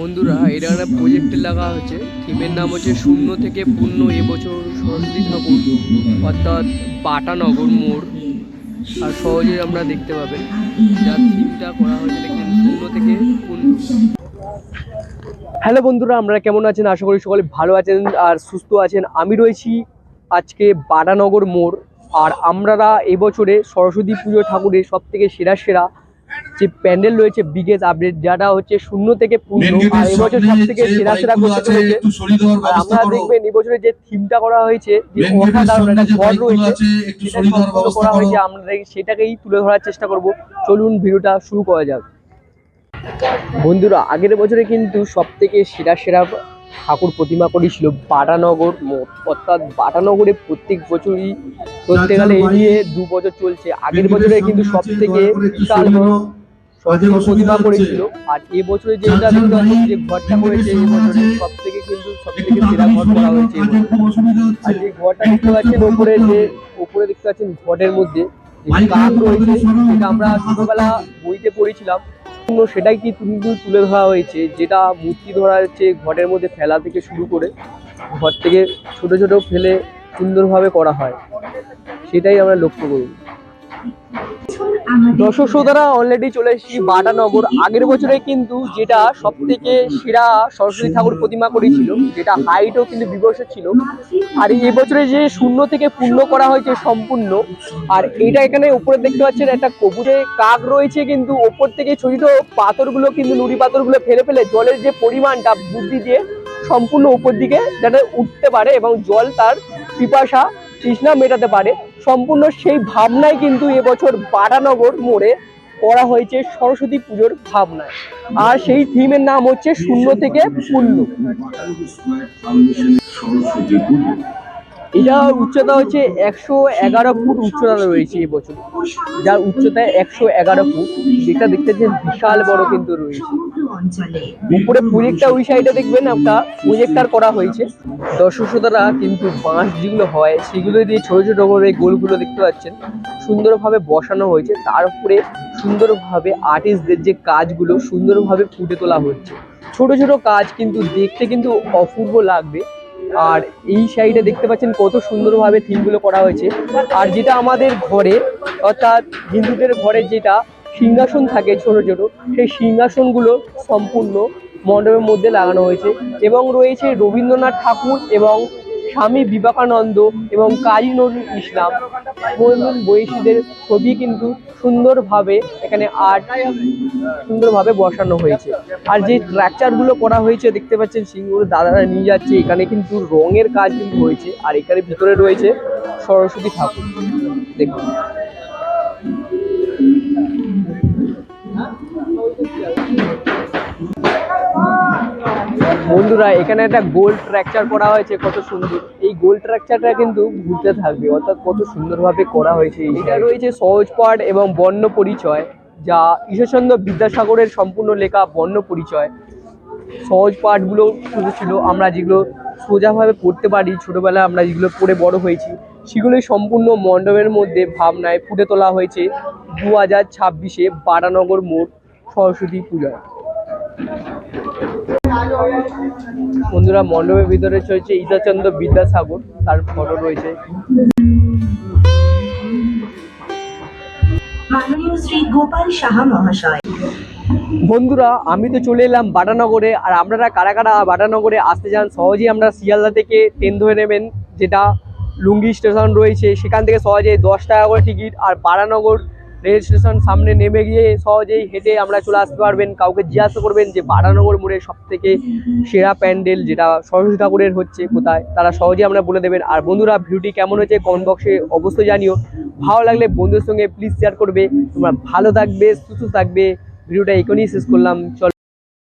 বন্ধুরা, এটা একটা প্রজেক্টে লাগা হয়েছে। থিমের নাম হচ্ছে শূন্য থেকে পূর্ণ এবছর সরস্বতী ঠাকুর, অর্থাৎ বাটানগর মোড়। আর সহজেই আমরা দেখতে পাবেন যার থিমটা করা হয়েছে দেখেন, শূন্য থেকে পূর্ণ। হ্যালো বন্ধুরা, আমরা কেমন আছেন? আশা করি সকলে ভালো আছেন আর সুস্থ আছেন। আমি রয়েছি আজকে বাটানগর মোড়। আর আমরা এবছরে সরস্বতী পুজো ঠাকুরের সব থেকে সেরা সেরা যে প্যান্ডেল রয়েছে বিগেজ আপডেট যেটা হচ্ছে শূন্য থেকে পূর্ণ আর এবছর সব থেকে সেরা সেরা করতে চলেছে আর আপনারা দেখবেন এবছরে যে থিমটা করা হয়েছে যে অসাধারণ একটা ঘর রয়েছে করা হয়েছে আমরা সেটাকেই তুলে ধরার চেষ্টা করব। চলুন ভিডিওটা শুরু করা যাক। বন্ধুরা আগের বছরে কিন্তু সব থেকে সেরা সেরা ঠাকুর প্রতিমা করেছিল বাটানগর মোড়। অর্থাৎ বাটানগরে প্রত্যেক বছরই ধরতে গেলে এই নিয়ে দু বছর চলছে। আগের বছরে কিন্তু সব থেকে বিশাল প্রতিমা করেছিল। আর এ বছরে যে এটা যে ঘরটা করেছে এই বছরে সব থেকে কিন্তু সব থেকে সেরা ঘর করা হয়েছে আর যে ঘরটা দেখতে পাচ্ছেন উপরে যে উপরে দেখতে পাচ্ছেন ঘটের মধ্যে কাক রয়েছে সেটা আমরা ছোটবেলা বইতে পড়েছিলাম সেটাই কি তুমি তুলে ধরা হয়েছে, যেটা মূর্তি ধরা হচ্ছে ঘটের মধ্যে ফেলা থেকে শুরু করে ঘর থেকে ছোট ছোট ফেলে সুন্দরভাবে করা হয়, সেটাই আমরা লক্ষ্য করব। দর্শক শ্রোতারা অলরেডি চলে এসেছি বাটানগর আগের বছরে কিন্তু যেটা সব থেকে সেরা সরস্বতী ঠাকুর প্রতিমা করেছিল যেটা হাইটও কিন্তু বিবর্ষ ছিল। আর এই বছরে যে শূন্য থেকে পূর্ণ করা হয়েছে সম্পূর্ণ আর এটা এখানে উপরে দেখতে পাচ্ছেন একটা কবুরে কাক রয়েছে কিন্তু ওপর থেকে ছোট ছোট পাথরগুলো কিন্তু নুড়ি পাথরগুলো ফেলে ফেলে জলের যে পরিমাণটা বুদ্ধি দিয়ে সম্পূর্ণ উপর দিকে যাতে উঠতে পারে এবং জল তার পিপাসা তৃষ্ণা মেটাতে পারে। সম্পূর্ণ সেই ভাবনায় কিন্তু এবছর বাটানগর মোড়ে করা হয়েছে সরস্বতী পুজোর ভাবনায়। আর সেই থিমের নাম হচ্ছে শূন্য থেকে পূর্ণ। সরস্বতী পুজো এটা উচ্চতা হচ্ছে একশো এগারো ফুট উচ্চতা রয়েছে এবছর যার উচ্চতা একশো এগারো ফুট, যেটা দেখতে যে বিশাল বড় কিন্তু রয়েছে। উপরে প্রজেক্টটা ওই সাইডে দেখবেন একটা প্রজেক্টার করা হয়েছে। দর্শক শ্রোতারা কিন্তু বাঁশ যেগুলো হয়, সেগুলো দিয়ে ছোট ছোট করে গোলগুলো দেখতে পাচ্ছেন। সুন্দরভাবে বসানো হয়েছে। তার উপরে সুন্দরভাবে আর্টিস্টদের যে কাজগুলো, সুন্দরভাবে ফুটে তোলা হচ্ছে। ছোট ছোট কাজ কিন্তু দেখতে কিন্তু অপূর্ব লাগবে। আর এই সাইডে দেখতে পাচ্ছেন কত সুন্দরভাবে থিমগুলো করা হয়েছে। আর যেটা আমাদের ঘরে, অর্থাৎ হিন্দুদের ঘরে যেটা সিংহাসন থাকে ছোট ছোট, সেই সিংহাসনগুলো সম্পূর্ণ মণ্ডপের মধ্যে লাগানো হয়েছে এবং রয়েছে রবীন্দ্রনাথ ঠাকুর এবং স্বামী বিবেকানন্দ এবং কাজী নজরুল ইসলাম। মহিমুল বয়সীদের ছবি কিন্তু সুন্দরভাবে এখানে আর্ট সুন্দরভাবে বসানো হয়েছে। আর যে স্ট্রাকচারগুলো করা হয়েছে, দেখতে পাচ্ছেন সিংহগুলো দাদারা নিয়ে যাচ্ছে। এখানে কিন্তু রঙের কাজ কিন্তু হয়েছে। আর এখানে ভিতরে রয়েছে সরস্বতী ঠাকুর। দেখুন। বন্ধুরা, এখানে একটা গোল ট্র্যাকচার করা হয়েছে, কত সুন্দর। এই গোল ট্র্যাকচারটা কিন্তু ঘুরতে থাকবে, অর্থাৎ কত সুন্দরভাবে করা হয়েছে এটা রয়েছে সহজ পাঠ এবং বর্ণ পরিচয়, যা ঈশ্বরচন্দ্র বিদ্যাসাগরের সম্পূর্ণ লেখা বর্ণ পরিচয়। সহজ পাঠগুলো শুধু ছিল, আমরা যেগুলো সোজাভাবে পড়তে পারি, ছোটোবেলায় আমরা যেগুলো পড়ে বড় হয়েছি, সেগুলোই সম্পূর্ণ মণ্ডপের মধ্যে ভাবনায় ফুটে তোলা হয়েছে। দু হাজার ছাব্বিশে বারানগর মোড় সরস্বতী পূজায়। বন্ধুরা মণ্ডপের ভিতরে চলছে ঈশাচন্দ্র বিদ্যাসাগর তার ফটো রয়েছে। মাননীয় শ্রী গোপাল সাহা মহাশয়। বন্ধুরা আমি তো চলে এলাম বাটানগরে আর আপনারা কারা কারা বাটানগরে আসতে চান সহজেই আমরা শিয়ালদা থেকে ট্রেন ধরে নেবেন যেটা লুঙ্গি স্টেশন রয়েছে সেখান থেকে সহজে দশ টাকা করে টিকিট আর বারানগর রেল স্টেশন সামনে নেমে গিয়ে সহজেই হেঁটে আমরা চলে আসতে পারবেন। কাউকে জিজ্ঞাসা করবেন যে বারানগর মোড়ে সব থেকে সেরা প্যান্ডেল যেটা সরস্বতী ঠাকুরের হচ্ছে কোথায়? তারা সহজেই আমরা বলে দেবেন। আর বন্ধুরা ভিউটি কেমন হয়েছে কমেন্ট বক্সে অবশ্যই জানিও। ভালো লাগলে বন্ধুদের সঙ্গে প্লিজ শেয়ার করবে। তোমরা ভালো থাকবে, সুস্থ থাকবে। ভিডিওটা এখনই শেষ করলাম। চল।